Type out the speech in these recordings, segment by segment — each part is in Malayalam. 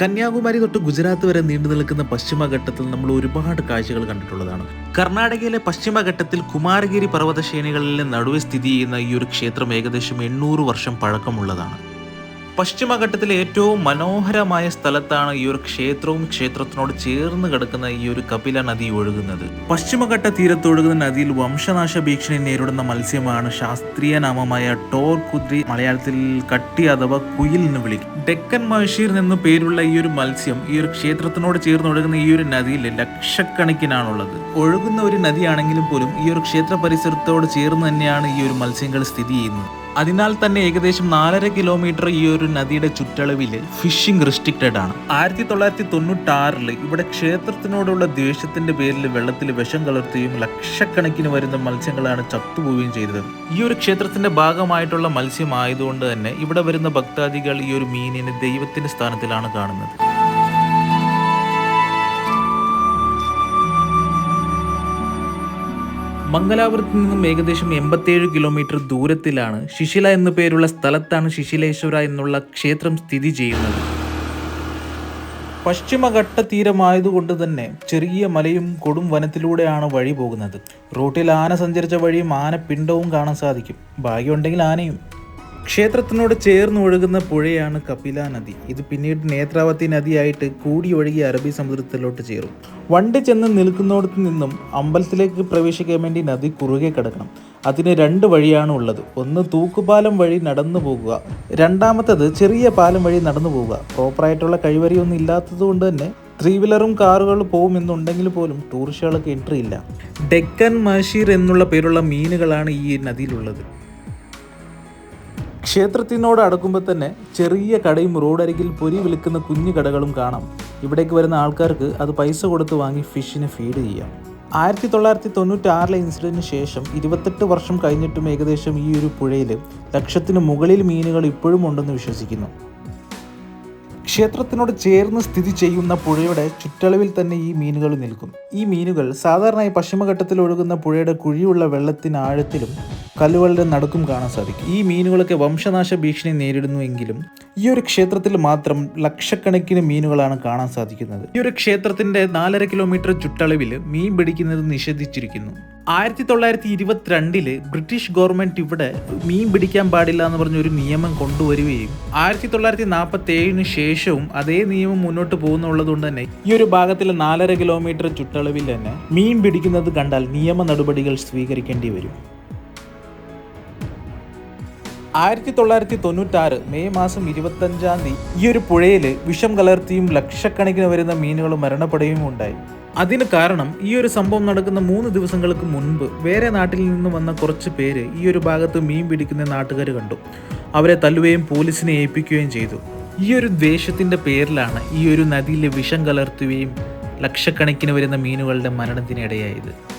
കന്യാകുമാരി തൊട്ട് ഗുജറാത്ത് വരെ നീണ്ടു നിൽക്കുന്ന പശ്ചിമഘട്ടത്തിൽ നമ്മൾ ഒരുപാട് കാഴ്ചകൾ കണ്ടിട്ടുള്ളതാണ്. കർണാടകയിലെ പശ്ചിമഘട്ടത്തിൽ കുമാരഗിരി പർവതശ്രേണികളിലെ നടുവെ സ്ഥിതി ചെയ്യുന്ന ഈ ഒരു ക്ഷേത്രം ഏകദേശം എണ്ണൂറ് വർഷം പഴക്കമുള്ളതാണ്. പശ്ചിമഘട്ടത്തിലെ ഏറ്റവും മനോഹരമായ സ്ഥലത്താണ് ഈ ഒരു ക്ഷേത്രവും ക്ഷേത്രത്തിനോട് ചേർന്ന് കിടക്കുന്ന ഈ ഒരു കപില നദി ഒഴുകുന്നത്. പശ്ചിമഘട്ട തീരത്തൊഴുകുന്ന നദിയിൽ വംശനാശ ഭീഷണി നേരിടുന്ന മത്സ്യമാണ് ശാസ്ത്രീയ നാമമായ ടോർ കുദ്രി മലയാളത്തിൽ കട്ടി അഥവാ കുയിൽ എന്ന് വിളിക്കും. ഡെക്കൻ മഹഷീർ എന്ന പേരുള്ള ഈ ഒരു മത്സ്യം ഈ ഒരു ക്ഷേത്രത്തിനോട് ചേർന്ന് ഒഴുകുന്ന ഈ ഒരു നദിയിൽ ലക്ഷക്കണക്കിനാണുള്ളത്. ഒഴുകുന്ന ഒരു നദിയാണെങ്കിലും പോലും ഈ ഒരു ക്ഷേത്ര പരിസരത്തോട് ചേർന്ന് തന്നെയാണ് ഈ ഒരു മത്സ്യങ്ങൾ സ്ഥിതി ചെയ്യുന്നത്. അതിനാൽ തന്നെ ഏകദേശം നാലര കിലോമീറ്റർ ഈ ഒരു നദിയുടെ ചുറ്റളവിൽ ഫിഷിംഗ് റെസ്ട്രിക്റ്റഡ് ആണ്. ആയിരത്തി തൊള്ളായിരത്തി തൊണ്ണൂറ്റി ആറിൽ ഇവിടെ ക്ഷേത്രത്തിനോടുള്ള ദ്വേഷത്തിന്റെ പേരിൽ വെള്ളത്തിൽ വിഷം കലർത്തുകയും ലക്ഷക്കണക്കിന് വരുന്ന മത്സ്യങ്ങളാണ് ചത്തുപോവുകയും ചെയ്തത്. ഈ ഒരു ക്ഷേത്രത്തിന്റെ ഭാഗമായിട്ടുള്ള മത്സ്യം ആയതുകൊണ്ട് തന്നെ ഇവിടെ വരുന്ന ഭക്താദികൾ ഈ ഒരു മീനിനെ ദൈവത്തിന്റെ സ്ഥാനത്തിലാണ് കാണുന്നത്. മംഗലാപുരത്ത് നിന്നും ഏകദേശം എൺപത്തിയേഴ് കിലോമീറ്റർ ദൂരത്തിലാണ് ശിശില എന്നു പേരുള്ള സ്ഥലത്താണ് ശിശിലേശ്വര എന്നുള്ള ക്ഷേത്രം സ്ഥിതി ചെയ്യുന്നത്. പശ്ചിമഘട്ട തീരമായതുകൊണ്ട് തന്നെ ചെറിയ മലയും കൊടും വനത്തിലൂടെയാണ് വഴി പോകുന്നത്. റൂട്ടിൽ ആന സഞ്ചരിച്ച വഴിയും ആനപ്പിണ്ടവും കാണാൻ സാധിക്കും. ഭാഗ്യമുണ്ടെങ്കിൽ ആനയും ക്ഷേത്രത്തിനോട് ചേർന്ന് ഒഴുകുന്ന പുഴയാണ് കപില നദി. ഇത് പിന്നീട് നേത്രാവതി നദിയായിട്ട് കൂടി ഒഴുകി അറബി സമുദ്രത്തിലോട്ട് ചേരും. വണ്ടി ചെന്ന് നിൽക്കുന്നിടത്ത് നിന്നും അമ്പലത്തിലേക്ക് പ്രവേശിക്കാൻ വേണ്ടി നദി കുറുകെ കിടക്കണം. അതിന് രണ്ട് വഴിയാണ് ഉള്ളത്. ഒന്ന് തൂക്കുപാലം വഴി നടന്നു പോകുക. രണ്ടാമത്തത് ചെറിയ പാലം വഴി നടന്നു പോകുക. പ്രോപ്പറായിട്ടുള്ള കഴിവരിയൊന്നും ഇല്ലാത്തത് കൊണ്ട് തന്നെ ത്രീ വീലറും കാറുകളും പോകുമെന്നുണ്ടെങ്കിൽ പോലും ടൂറിസ്റ്റുകൾക്ക് എൻട്രി ഇല്ല. ഡെക്കൻ മഷീർ എന്നുള്ള പേരുള്ള മീനുകളാണ് ഈ നദിയിലുള്ളത്. ക്ഷേത്രത്തിനോട് അടുക്കുമ്പോൾ തന്നെ ചെറിയ കടയും റോഡരികിൽ പൊരി വിൽക്കുന്ന കുഞ്ഞു കടകളും കാണാം. ഇവിടേക്ക് വരുന്ന ആൾക്കാർക്ക് അത് പൈസ കൊടുത്ത് വാങ്ങി ഫിഷിനെ ഫീഡ് ചെയ്യാം. ആയിരത്തി തൊള്ളായിരത്തി തൊണ്ണൂറ്റി ആറിലെ ഇൻസിഡന്റിന് ശേഷം ഇരുപത്തെട്ട് വർഷം കഴിഞ്ഞിട്ടും ഏകദേശം ഈ ഒരു പുഴയിൽ ലക്ഷത്തിന് മുകളിൽ മീനുകൾ ഇപ്പോഴും ഉണ്ടെന്ന് വിശ്വസിക്കുന്നു. ക്ഷേത്രത്തിനോട് ചേർന്ന് സ്ഥിതി ചെയ്യുന്ന പുഴയുടെ ചുറ്റളവിൽ തന്നെ ഈ മീനുകൾ നിൽക്കും ഈ മീനുകൾ സാധാരണയായി പശ്ചിമഘട്ടത്തിൽ ഒഴുകുന്ന പുഴയുടെ കുഴിയുള്ള വെള്ളത്തിന് ആഴത്തിലും കല്ലുകളുടെ നടുക്കും കാണാൻ സാധിക്കും. ഈ മീനുകളൊക്കെ വംശനാശ ഭീഷണി നേരിടുന്നുവെങ്കിലും ഈ ഒരു ക്ഷേത്രത്തിൽ മാത്രം ലക്ഷക്കണക്കിന് മീനുകളാണ് കാണാൻ സാധിക്കുന്നത്. ഈ ഒരു ക്ഷേത്രത്തിന്റെ നാലര കിലോമീറ്റർ ചുറ്റളവിൽ മീൻ പിടിക്കുന്നത് നിഷേധിച്ചിരിക്കുന്നു. ആയിരത്തി തൊള്ളായിരത്തി ഇരുപത്തിരണ്ടിൽ ബ്രിട്ടീഷ് ഗവൺമെന്റ് ഇവിടെ മീൻ പിടിക്കാൻ പാടില്ല എന്ന് പറഞ്ഞ ഒരു നിയമം കൊണ്ടുവരികയും ആയിരത്തി തൊള്ളായിരത്തി നാൽപ്പത്തി ഏഴിന് ശേഷവും അതേ നിയമം മുന്നോട്ട് പോകുന്നുള്ളത് കൊണ്ട് തന്നെ ഈ ഒരു ഭാഗത്തിലെ നാലര കിലോമീറ്റർ ചുറ്റളവിൽ തന്നെ മീൻ പിടിക്കുന്നത് കണ്ടാൽ നിയമ നടപടികൾ സ്വീകരിക്കേണ്ടി വരും. ആയിരത്തി തൊള്ളായിരത്തി തൊണ്ണൂറ്റാറ് മെയ് മാസം ഇരുപത്തഞ്ചാം തീയതി ഈ ഒരു പുഴയിൽ വിഷം കലർത്തിയും ലക്ഷക്കണക്കിന് വരുന്ന മീനുകൾ മരണപ്പെടുകയും ഉണ്ടായി. അതിന് കാരണം ഈ ഒരു സംഭവം നടക്കുന്ന മൂന്ന് ദിവസങ്ങൾക്ക് മുൻപ് വേറെ നാട്ടിൽ നിന്ന് വന്ന കുറച്ച് പേര് ഈ ഒരു ഭാഗത്ത് മീൻ പിടിക്കുന്ന നാട്ടുകാർ കണ്ടു. അവരെ തല്ലുകയും പോലീസിനെ ഏൽപ്പിക്കുകയും ചെയ്തു. ഈ ഒരു ദ്വേഷത്തിന്റെ പേരിലാണ് ഈ ഒരു നദിയിലെ വിഷം കലർത്തുകയും ലക്ഷക്കണക്കിന് വരുന്ന മീനുകളുടെ മരണത്തിനിടയായത്.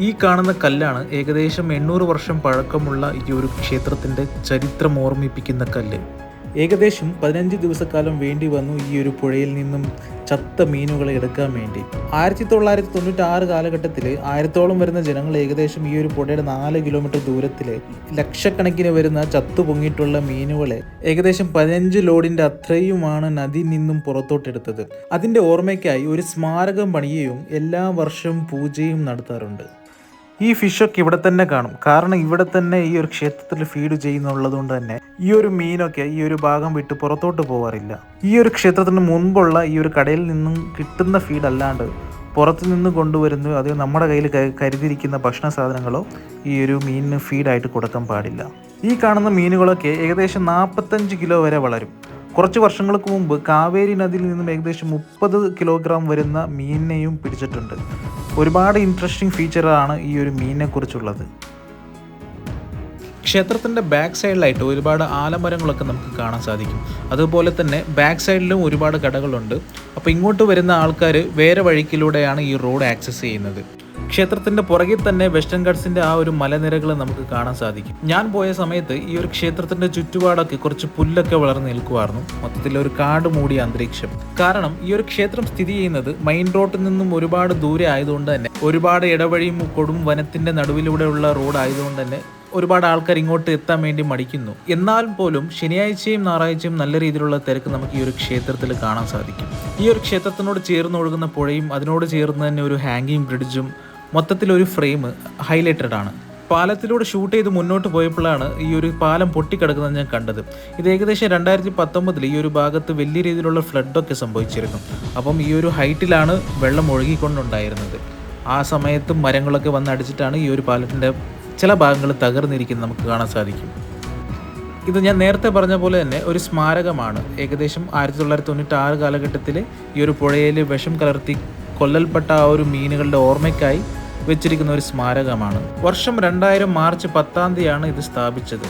ഈ കാണുന്ന കല്ലാണ് ഏകദേശം എണ്ണൂറ് വർഷം പഴക്കമുള്ള ഈ ഒരു ക്ഷേത്രത്തിന്റെ ചരിത്രം ഓർമ്മിപ്പിക്കുന്ന കല്ല്. ഏകദേശം പതിനഞ്ച് ദിവസക്കാലം വേണ്ടി വന്നു ഈ ഒരു പുഴയിൽ നിന്നും ചത്ത മീനുകളെ എടുക്കാൻ വേണ്ടി. ആയിരത്തി തൊള്ളായിരത്തി തൊണ്ണൂറ്റി ആറ് കാലഘട്ടത്തിൽ ആയിരത്തോളം വരുന്ന ജനങ്ങൾ ഏകദേശം ഈ ഒരു പുഴയുടെ നാല് കിലോമീറ്റർ ദൂരത്തിൽ ലക്ഷക്കണക്കിന് വരുന്ന ചത്തു പൊങ്ങിയിട്ടുള്ള മീനുകളെ ഏകദേശം പതിനഞ്ച് ലോഡിന്റെ അത്രയുമാണ് നദി നിന്നും പുറത്തോട്ടെടുത്തത്. അതിന്റെ ഓർമ്മയ്ക്കായി ഒരു സ്മാരകം പണിയുകയും എല്ലാ വർഷവും പൂജയും നടത്താറുണ്ട്. ഈ ഫിഷൊക്കെ ഇവിടെ തന്നെ കാണും. കാരണം ഇവിടെ തന്നെ ഈ ഒരു ക്ഷേത്രത്തിൽ ഫീഡ് ചെയ്യുന്നുള്ളതുകൊണ്ട് തന്നെ ഈ ഒരു മീനൊക്കെ ഈ ഒരു ഭാഗം വിട്ട് പുറത്തോട്ട് പോകാറില്ല ഈ ഒരു ക്ഷേത്രത്തിന് മുൻപുള്ള ഈ ഒരു കടയിൽ നിന്നും കിട്ടുന്ന ഫീഡ് അല്ലാണ്ട് പുറത്തു നിന്ന് കൊണ്ടുവരുന്ന അത് നമ്മുടെ കയ്യിൽ കരുതിയിരിക്കുന്ന ഭക്ഷണ സാധനങ്ങളോ ഈ ഒരു മീനിന് ഫീഡായിട്ട് കൊടുക്കാൻ പാടില്ല. ഈ കാണുന്ന മീനുകളൊക്കെ ഏകദേശം നാൽപ്പത്തഞ്ച് കിലോ വരെ വളരും. കുറച്ച് വർഷങ്ങൾക്ക് മുമ്പ് കാവേരി നദിയിൽ നിന്നും ഏകദേശം മുപ്പത് കിലോഗ്രാം വരുന്ന മീനിനെയും പിടിച്ചിട്ടുണ്ട്. ഒരുപാട് ഇൻട്രസ്റ്റിംഗ് ഫീച്ചറാണ് ഈ ഒരു മീനിനെ കുറിച്ചുള്ളത്. ക്ഷേത്രത്തിന്റെ ബാക്ക് സൈഡിലായിട്ട് ഒരുപാട് ആലമരങ്ങളൊക്കെ നമുക്ക് കാണാൻ സാധിക്കും. അതുപോലെ തന്നെ ബാക്ക് സൈഡിലും ഒരുപാട് കടകളുണ്ട്. അപ്പോൾ ഇങ്ങോട്ട് വരുന്ന ആൾക്കാർ വേറെ വഴിക്കിലൂടെയാണ് ഈ റോഡ് ആക്സസ് ചെയ്യുന്നത്. ക്ഷേത്രത്തിന്റെ പുറകിൽ തന്നെ വെസ്റ്റേൺ ഗഡ്സിന്റെ ആ ഒരു മലനിരകൾ നമുക്ക് കാണാൻ സാധിക്കും. ഞാൻ പോയ സമയത്ത് ഈ ഒരു ക്ഷേത്രത്തിന്റെ ചുറ്റുപാടൊക്കെ കുറച്ച് പുല്ലൊക്കെ വളർന്നു നിൽക്കുമായിരുന്നു മൊത്തത്തിൽ ഒരു കാട് മൂടിയ അന്തരീക്ഷം. കാരണം ഈ ഒരു ക്ഷേത്രം സ്ഥിതി ചെയ്യുന്നത് മെയിൻ റോഡിൽ നിന്നും ഒരുപാട് ദൂരെ ആയതുകൊണ്ട് തന്നെ ഒരുപാട് ഇടവഴിയും കൊടും വനത്തിന്റെ നടുവിലൂടെയുള്ള റോഡ് ആയതുകൊണ്ട് തന്നെ ഒരുപാട് ആൾക്കാർ ഇങ്ങോട്ട് എത്താൻ വേണ്ടി മടിക്കുന്നു. എന്നാൽ പോലും ശനിയാഴ്ചയും ഞായറാഴ്ചയും നല്ല രീതിയിലുള്ള തിരക്ക് നമുക്ക് ഈ ഒരു ക്ഷേത്രത്തിൽ കാണാൻ സാധിക്കും. ഈ ഒരു ക്ഷേത്രത്തിനോട് ചേർന്ന് ഒഴുകുന്ന പുഴയും അതിനോട് ചേർന്ന് തന്നെ ഒരു ഹാങ്ങിങ് ബ്രിഡ്ജും മൊത്തത്തിലൊരു ഫ്രെയിം ഹൈലൈറ്റഡ് ആണ്. പാലത്തിലൂടെ ഷൂട്ട് ചെയ്ത് മുന്നോട്ട് പോയപ്പോഴാണ് ഈ ഒരു പാലം പൊട്ടിക്കിടക്കുന്നത് ഞാൻ കണ്ടത്. ഇത് ഏകദേശം രണ്ടായിരത്തി പത്തൊമ്പതിൽ ഈ ഒരു ഭാഗത്ത് വലിയ രീതിയിലുള്ള ഫ്ലഡൊക്കെ സംഭവിച്ചിരുന്നു. അപ്പം ഈ ഒരു ഹൈറ്റിലാണ് വെള്ളം ഒഴുകിക്കൊണ്ടുണ്ടായിരുന്നത്. ആ സമയത്ത് മരങ്ങളൊക്കെ വന്നടിച്ചിട്ടാണ് ഈ ഒരു പാലത്തിന്റെ ചില ഭാഗങ്ങൾ തകർന്നിരിക്കുന്നത് നമുക്ക് കാണാൻ സാധിക്കും. ഇത് ഞാൻ നേരത്തെ പറഞ്ഞ പോലെ തന്നെ ഒരു സ്മാരകമാണ്. ഏകദേശം ആയിരത്തി തൊള്ളായിരത്തി തൊണ്ണൂറ്റി ആറ് കാലഘട്ടത്തിൽ ഈ ഒരു പുഴയിൽ വിഷം കലർത്തി കൊല്ലൽപ്പെട്ട ആ ഒരു മീനുകളുടെ ഓർമ്മയ്ക്കായി വെച്ചിരിക്കുന്ന ഒരു സ്മാരകമാണ്. വർഷം രണ്ടായിരം മാർച്ച് പത്താം തീയതിയാണ് ഇത് സ്ഥാപിച്ചത്.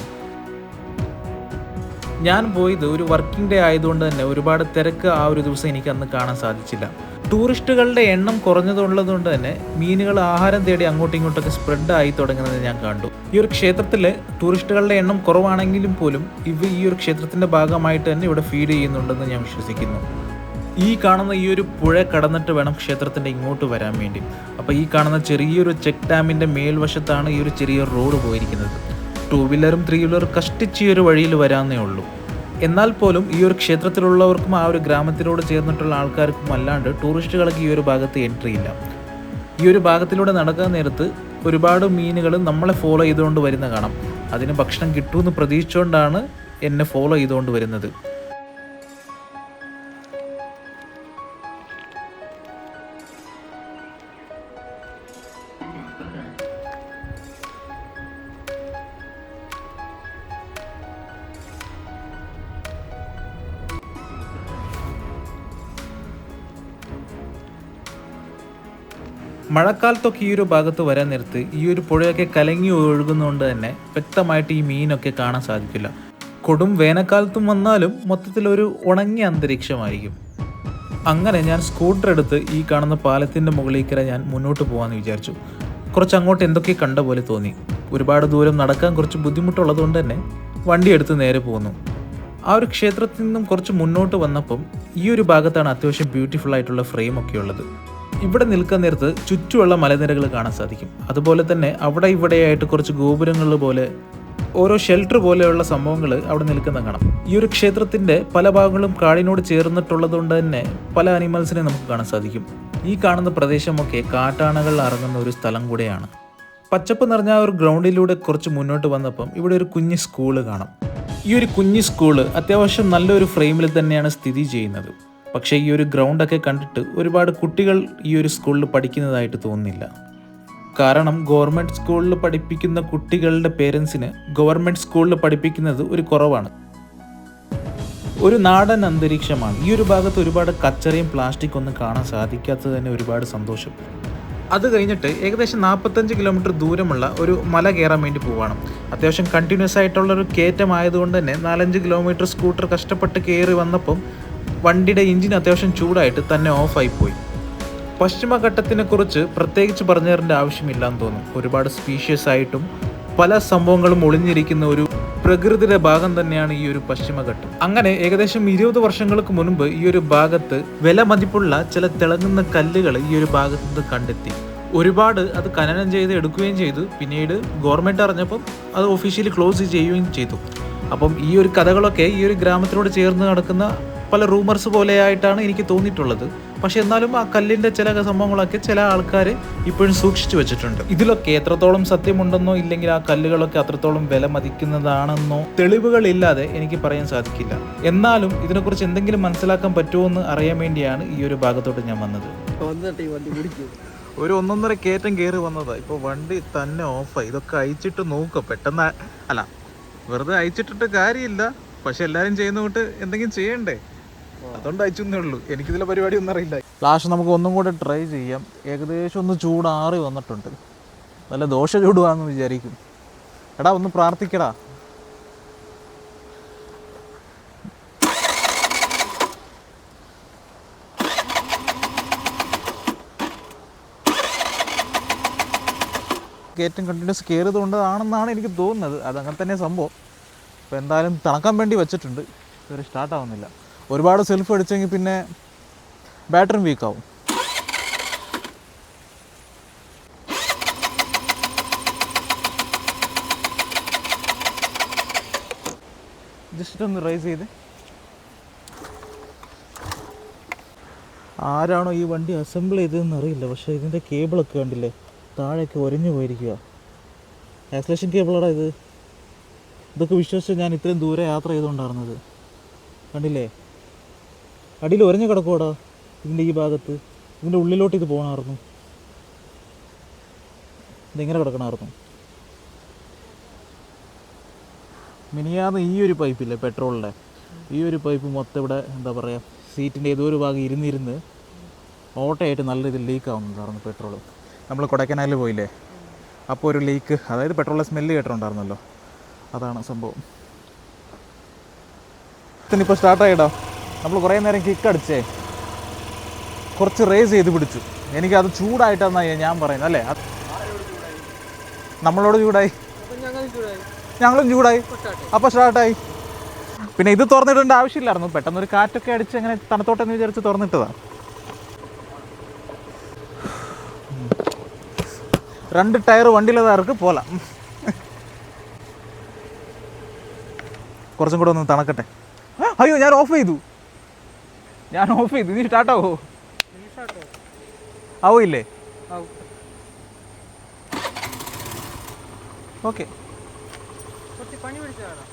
ഞാൻ പോയത് ഒരു വർക്കിംഗ് ഡേ ആയതുകൊണ്ട് തന്നെ ഒരുപാട് തിരക്ക് ആ ഒരു ദിവസം എനിക്ക് അന്ന് കാണാൻ സാധിച്ചില്ല. ടൂറിസ്റ്റുകളുടെ എണ്ണം കുറഞ്ഞതുള്ളതുകൊണ്ട് തന്നെ മീനുകൾ ആഹാരം തേടി അങ്ങോട്ടും ഇങ്ങോട്ടൊക്കെ സ്പ്രെഡ് ആയി തുടങ്ങുന്നത് ഞാൻ കണ്ടു. ഈ ഒരു ക്ഷേത്രത്തിൽ ടൂറിസ്റ്റുകളുടെ എണ്ണം കുറവാണെങ്കിലും പോലും ഇവ ഈ ഒരു ക്ഷേത്രത്തിന്റെ ഭാഗമായിട്ട് തന്നെ ഇവിടെ ഫീഡ് ചെയ്യുന്നുണ്ടെന്ന് ഞാൻ വിശ്വസിക്കുന്നു. ഈ കാണുന്ന ഈ ഒരു പുഴ കടന്നിട്ട് വേണം ക്ഷേത്രത്തിന്റെ ഇങ്ങോട്ട് വരാൻ വേണ്ടി. അപ്പോൾ ഈ കാണുന്ന ചെറിയൊരു ചെക്ക് ഡാമിന്റെ മേൽവശത്താണ് ഈ ഒരു ചെറിയ റോഡ് പോയിരിക്കുന്നത്. ടൂ വീലറും ത്രീ വീലറും കഷ്ടിച്ച് ഈ ഒരു വഴിയിൽ വരാമെന്നേ ഉള്ളൂ. എന്നാൽ പോലും ഈ ഒരു ക്ഷേത്രത്തിലുള്ളവർക്കും ആ ഒരു ഗ്രാമത്തിനോട് ചേർന്നിട്ടുള്ള ആൾക്കാർക്കും അല്ലാണ്ട് ടൂറിസ്റ്റുകൾക്ക് ഈ ഒരു ഭാഗത്ത് എൻട്രി ഇല്ല. ഈ ഒരു ഭാഗത്തിലൂടെ നടക്കാൻ നേരത്ത് ഒരുപാട് മീനുകൾ നമ്മളെ ഫോളോ ചെയ്തുകൊണ്ട് വരുന്ന കാണാം. അതിന് ഭക്ഷണം കിട്ടുമെന്ന് പ്രതീക്ഷിച്ചുകൊണ്ടാണ് എന്നെ ഫോളോ ചെയ്തുകൊണ്ട് വരുന്നത്. മഴക്കാലത്തൊക്കെ ഈ ഒരു ഭാഗത്ത് വരാൻ നേരത്ത് ഈ ഒരു പുഴയൊക്കെ കലങ്ങി ഒഴുകുന്നതുകൊണ്ട് തന്നെ വ്യക്തമായിട്ട് ഈ മീനൊക്കെ കാണാൻ സാധിക്കില്ല. കൊടും വേനൽക്കാലത്തും വന്നാലും മൊത്തത്തിലൊരു ഉണങ്ങിയ അന്തരീക്ഷമായിരിക്കും. അങ്ങനെ ഞാൻ സ്കൂട്ടർ എടുത്ത് ഈ കാണുന്ന പാലത്തിന്റെ മുകളിലേക്കര ഞാൻ മുന്നോട്ട് പോകാമെന്ന് വിചാരിച്ചു. കുറച്ച് അങ്ങോട്ട് എന്തൊക്കെ കണ്ട പോലെ തോന്നി. ഒരുപാട് ദൂരം നടക്കാൻ കുറച്ച് ബുദ്ധിമുട്ടുള്ളതുകൊണ്ട് തന്നെ വണ്ടി എടുത്ത് നേരെ പോകുന്നു ആ ഒരു ക്ഷേത്രത്തിൽ നിന്നും കുറച്ച് മുന്നോട്ട് വന്നപ്പം ഈ ഒരു ഭാഗത്താണ് അത്യാവശ്യം ബ്യൂട്ടിഫുൾ ആയിട്ടുള്ള ഫ്രെയിം ഒക്കെ ഉള്ളത്. ഇവിടെ നിൽക്കാൻ നേരത്ത് ചുറ്റുമുള്ള മലനിരകൾ കാണാൻ സാധിക്കും. അതുപോലെ തന്നെ അവിടെ ഇവിടെയായിട്ട് കുറച്ച് ഗോപുരങ്ങൾ പോലെ ഓരോ ഷെൽട്ടർ പോലെയുള്ള സംഭവങ്ങൾ അവിടെ നിൽക്കുന്ന കാണാം. ഈ ഒരു ക്ഷേത്രത്തിന്റെ പല ഭാഗങ്ങളും കാടിനോട് ചേർന്നിട്ടുള്ളതുകൊണ്ട് തന്നെ പല അനിമൽസിനെ നമുക്ക് കാണാൻ സാധിക്കും. ഈ കാണുന്ന പ്രദേശമൊക്കെ കാട്ടാനകൾ ഇറങ്ങുന്ന ഒരു സ്ഥലം കൂടെയാണ്. പച്ചപ്പ് നിറഞ്ഞ ഒരു ഗ്രൗണ്ടിലൂടെ കുറച്ച് മുന്നോട്ട് വന്നപ്പം ഇവിടെ ഒരു കുഞ്ഞ് സ്കൂൾ കാണാം. ഈ ഒരു കുഞ്ഞ് സ്കൂൾ അത്യാവശ്യം നല്ലൊരു ഫ്രെയിമിൽ തന്നെയാണ് സ്ഥിതി ചെയ്യുന്നത്. പക്ഷേ ഈ ഒരു ഗ്രൗണ്ടൊക്കെ കണ്ടിട്ട് ഒരുപാട് കുട്ടികൾ ഈ ഒരു സ്കൂളിൽ പഠിക്കുന്നതായിട്ട് തോന്നുന്നില്ല. കാരണം ഗവൺമെന്റ് സ്കൂളിൽ പഠിപ്പിക്കുന്ന കുട്ടികളുടെ പേരൻസിന് ഗവൺമെന്റ് സ്കൂളിൽ പഠിപ്പിക്കുന്നത് ഒരു കുറവാണ്. ഒരു നാടൻ അന്തരീക്ഷമാണ്. ഈ ഒരു ഭാഗത്ത് ഒരുപാട് കച്ചറയും പ്ലാസ്റ്റിക് ഒന്നും കാണാൻ സാധിക്കാത്തത് തന്നെ ഒരുപാട് സന്തോഷം. അത് കഴിഞ്ഞിട്ട് ഏകദേശം നാൽപ്പത്തഞ്ച് കിലോമീറ്റർ ദൂരമുള്ള ഒരു മല കയറാൻ വേണ്ടി പോവാണ്. അത്യാവശ്യം കണ്ടിന്യൂസ് ആയിട്ടുള്ള ഒരു കയറ്റം ആയതുകൊണ്ട് തന്നെ നാലഞ്ച് കിലോമീറ്റർ സ്കൂട്ടർ കഷ്ടപ്പെട്ട് കയറി വന്നപ്പം വണ്ടിയുടെ എഞ്ചിൻ അത്യാവശ്യം ചൂടായിട്ട് തന്നെ ഓഫായി പോയി. പശ്ചിമഘട്ടത്തിനെക്കുറിച്ച് പ്രത്യേകിച്ച് പറഞ്ഞു തരേണ്ട ആവശ്യമില്ലാന്ന് തോന്നും. ഒരുപാട് സ്പീഷ്യസ് ആയിട്ടും പല സംഭവങ്ങളും ഒളിഞ്ഞിരിക്കുന്ന ഒരു പ്രകൃതിയുടെ ഭാഗം തന്നെയാണ് ഈ ഒരു പശ്ചിമഘട്ടം. അങ്ങനെ ഏകദേശം ഇരുപത് വർഷങ്ങൾക്ക് മുൻപ് ഈ ഒരു ഭാഗത്ത് വില മതിപ്പുള്ള ചില തിളങ്ങുന്ന കല്ലുകൾ ഈ ഒരു ഭാഗത്ത് നിന്ന് കണ്ടെത്തി. ഒരുപാട് അത് ഖനനം ചെയ്ത് എടുക്കുകയും ചെയ്തു. പിന്നീട് ഗവൺമെന്റ് അറിഞ്ഞപ്പം അത് ഒഫീഷ്യലി ക്ലോസ് ചെയ്യുകയും ചെയ്തു. അപ്പം ഈ ഒരു കഥകളൊക്കെ ഈ ഒരു ഗ്രാമത്തിനോട് ചേർന്ന് നടക്കുന്ന പല റൂമർസ് പോലെയായിട്ടാണ് എനിക്ക് തോന്നിയിട്ടുള്ളത്. പക്ഷെ എന്നാലും ആ കല്ലിന്റെ ചില സംഭവങ്ങളൊക്കെ ചില ആൾക്കാർ ഇപ്പോഴും സൂക്ഷിച്ചു വെച്ചിട്ടുണ്ട്. ഇതിലൊക്കെ എത്രത്തോളം സത്യമുണ്ടെന്നോ ഇല്ലെങ്കിൽ ആ കല്ലുകളൊക്കെ അത്രത്തോളം വില മതിക്കുന്നതാണെന്നോ തെളിവുകളില്ലാതെ എനിക്ക് പറയാൻ സാധിക്കില്ല. എന്നാലും ഇതിനെക്കുറിച്ച് എന്തെങ്കിലും മനസ്സിലാക്കാൻ പറ്റുമോ എന്ന് അറിയാൻ വേണ്ടിയാണ് ഈ ഒരു ഭാഗത്തോട്ട് ഞാൻ വന്നത്. ഒരു ഒന്നൊന്നര കയറ്റം കയറി വന്നതാ. ഇപ്പൊ വണ്ടി തന്നെ ഓഫായി ഇതൊക്കെ അയച്ചിട്ട് നോക്കുക പെട്ടെന്ന് അല്ല വെറുതെ അയച്ചിട്ടിട്ട് കാര്യമില്ല. പക്ഷെ എല്ലാരും ചെയ്യുന്ന കൊണ്ട് എന്തെങ്കിലും ചെയ്യണ്ടേ? അതുകൊണ്ട് അയച്ചേ ഉള്ളൂ. എനിക്കിതിലെ പരിപാടി ഒന്നും അറിയില്ല. ലാസ്റ്റ് നമുക്ക് ഒന്നും കൂടെ ട്രൈ ചെയ്യാം. ഏകദേശം ഒന്ന് ചൂടാറി വന്നിട്ടുണ്ട്. നല്ല ദോശ ചൂടുവാന്ന് വിചാരിക്കും. എടാ ഒന്ന് പ്രാർത്ഥിക്കടാ. കയറ്റം കണ്ടിന്യൂസ് കയറിയത് കൊണ്ടാണെന്നാണ് എനിക്ക് തോന്നുന്നത്. അതങ്ങനെ തന്നെ സംഭവം. അപ്പോൾ എന്തായാലും തണക്കാൻ വേണ്ടി വെച്ചിട്ടുണ്ട്. ഇതുവരെ സ്റ്റാർട്ട് ആവുന്നില്ല. ഒരുപാട് സെൽഫ് അടിച്ചെങ്കിൽ പിന്നെ ബാറ്ററി വീക്കാവും ജസ്റ്റ് ഒന്ന് റൈസ് ചെയ്ത്. ആരാണോ ഈ വണ്ടി അസംബിൾ ചെയ്തതെന്ന് അറിയില്ല പക്ഷേ ഇതിന്റെ കേബിളൊക്കെ കണ്ടില്ലേ? താഴേക്ക് ഒരഞ്ഞു പോയിരിക്കുക ആക്സലേഷൻ കേബിളാണ് ഇത്. ഇതൊക്കെ വിശ്വസിച്ച് ഞാൻ ഇത്രയും ദൂരെ യാത്ര ചെയ്തുകൊണ്ടായിരുന്നത്. കണ്ടില്ലേ? അടിയിൽ ഒരഞ്ഞു കിടക്കുവാടാ ഇതിന്റെ ഈ ഭാഗത്ത്. ഇതിന്റെ ഉള്ളിലോട്ട് ഇത് പോകണമായിരുന്നു ഇതിങ്ങനെ കിടക്കണമായിരുന്നു മിനിയാന്ന് ഈ ഒരു പൈപ്പില്ലേ പെട്രോളിന്റെ ഈ ഒരു പൈപ്പ് മൊത്തം ഇവിടെ എന്താ പറയുക സീറ്റിന്റെ ഏതോ ഒരു ഭാഗം ഇരുന്നിരുന്ന് ഓട്ടയായിട്ട് നല്ല രീതിയിൽ ലീക്ക് ആവുന്നുണ്ടായിരുന്നു പെട്രോൾ നമ്മൾ കൊടൈക്കനാലിൽ പോയില്ലേ? അപ്പോൾ ഒരു ലീക്ക് അതായത് പെട്രോളിന്റെ സ്മെല്ല് കേട്ടിട്ടുണ്ടായിരുന്നല്ലോ. അതാണ് സംഭവം. ഇപ്പോൾ സ്റ്റാർട്ടായിടാം നമ്മൾ കുറേ നേരം കിക്ക് അടിച്ചേ കുറച്ച് റേസ് ചെയ്ത് പിടിച്ചു. എനിക്കത് ചൂടായിട്ടെന്നാണ് ഞാൻ പറയുന്നത് അല്ലേ? നമ്മളോട് ചൂടായി. ഞങ്ങളും ചൂടായി. അപ്പോൾ സ്റ്റാർട്ടായി പിന്നെ ഇത് തുറന്നിടേണ്ട ആവശ്യമില്ലായിരുന്നു. പെട്ടെന്ന് ഒരു കാറ്റൊക്കെ അടിച്ച് അങ്ങനെ തണുത്തോട്ടെന്ന് വിചാരിച്ച് തുറന്നിട്ടതാണ് രണ്ട് ടയർ വണ്ടിയിലതാർക്ക് പോലാം കുറച്ചും കൂടെ ഒന്ന് തണക്കട്ടെ. അയ്യോ ഞാൻ ഓഫ് ചെയ്തു. ഞാൻ ഓഫ് ചെയ്തു. ഇനി സ്റ്റാർട്ടാവോ ആവില്ലേ ഓക്കെ പണി പിടിച്ചതാണ്